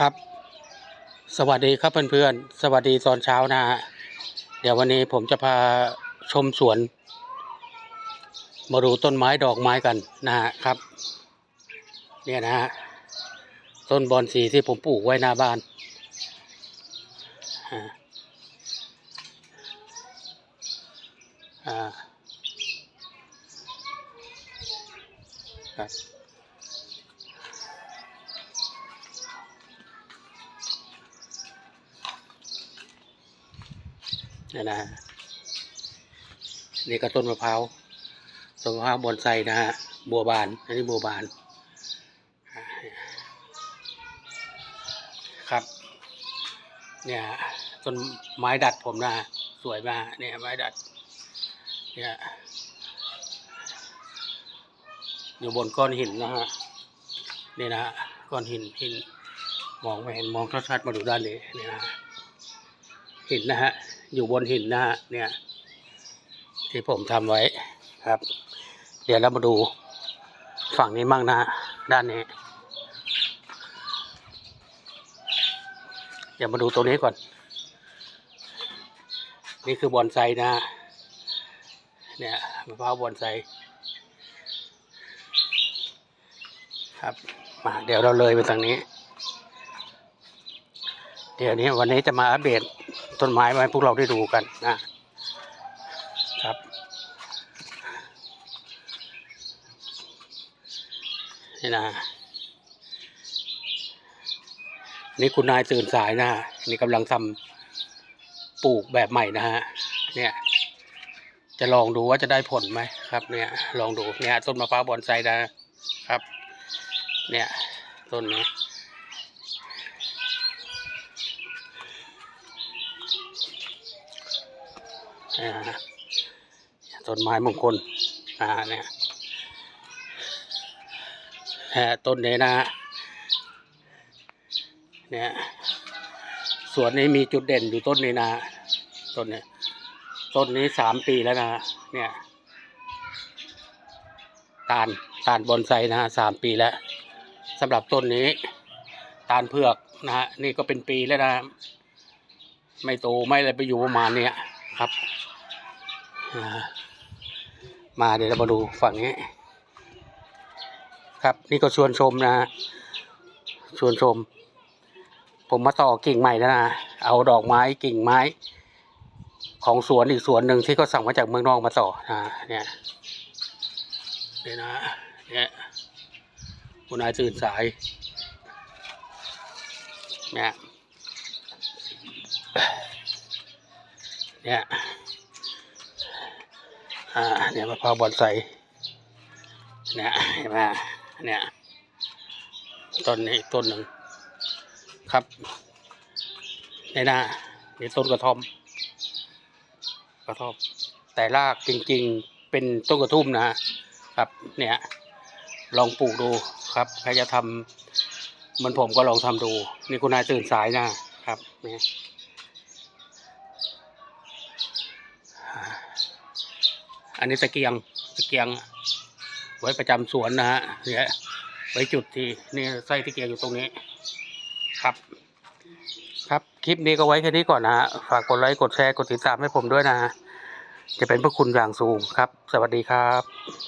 ครับ สวัสดีครับเพื่อนๆ สวัสดีตอนเช้านะฮะ เดี๋ยววันนี้ผมจะพาชมสวน มาดูต้นไม้ดอกไม้กันนะฮะครับ เนี่ยนะฮะ ต้นบอนสีที่ผมปลูกไว้หน้าบ้าน อ่าอ่าครับ นี่ยนะฮะนี่ก็ต้นมะพร้าวต้นมะพร้าวบอนไซนะฮะบัวบาน อันนี้บัวบาน ครับ เนี่ยต้นไม้ดัดผมนะสวยมากเนี่ยไม้ดัด เนี่ยอยู่บนก้อนหินนะฮะนี่นะฮะก้อนหินหินมองไม่เห็นมองชัดๆมาดูด้านนี้นี่นะ หินนะฮะ อยู่บนหินนะฮะเนี่ย ที่ผมทำไว้ครับ เดี๋ยวเรามาดูฝั่งนี้มั่งนะฮะด้านนี้ เดี๋ยวมาดูตัวนี้ก่อน นี่คือบอนไซนะฮะเนี่ยมะพร้าวบอนไซครับมาเดี๋ยวเราเลยไปทางนี้ เดี๋ยวนี้วันนี้จะมาอัปเดต ต้นไม้มาให้พวกเราได้ดูกันนะครับ นี่นะ นี่คุณนายตื่นสายนะฮะนี่กำลังทำปลูกแบบใหม่นะฮะ เนี่ย จะลองดูว่าจะได้ผลไหมครับ เนี่ย ลองดู เนี่ย ต้นมะพร้าวบอนไซนะครับ เนี่ย ต้นนี้ อ่า ต้นไม้มงคลอ่าเนี่ยต้นนี้นะฮะเนี่ยสวนนี้มีจุดเด่นอยู่ต้นนี้นะต้นนี้ต้นนี้สามปีแล้วนะเนี่ยตาลตาลบอนไซนะฮะสามปีแล้วสำหรับต้นนี้ ตาลเผือกนะฮะนี่ก็เป็นปีแล้วนะ ไม่โตไม่อะไรไปอยู่ประมาณเนี้ยครับ มาเดี๋ยวเรามาดูฝั่งนี้ ครับนี่ก็ชวนชมนะฮะชวนชม ผมมาต่อกิ่งใหม่แล้วนะเอาดอกไม้กิ่งไม้ ของสวนอีกสวนหนึ่งที่เขาสั่งมาจากเมืองนอกมาต่อนะเนี่ยเนี่ยนะเนี่ยคุณนายตื่นสายเนี่ยเนี่ย อ่าเนี่ยมะพร้าวบอนไซเนี่ยเห็นไหมเนี่ยต้นนี้ต้นหนึ่งครับ ในหน้านี่ต้นกระท่อม กระท่อม แต่รากจริงๆเป็นต้นกระทุ่มนะฮะครับเนี่ยลองปลูกดูครับใครจะทำมันผมก็ลองทำดู นี่คุณนายตื่นสายนะครับเนี่ย อันนี้ตะเกียงตะเกียง ไว้ประจำสวนนะฮะเนี่ยไว้จุดที่นี่ไส้ตะเกียงอยู่ตรงนี้ ครับ ครับคลิปนี้ก็ไว้แค่นี้ก่อนนะฮะฝากกดไลค์กดแชร์กดติดตามให้ผมด้วยนะฮะจะเป็นพระคุณอย่างสูงครับ สวัสดีครับ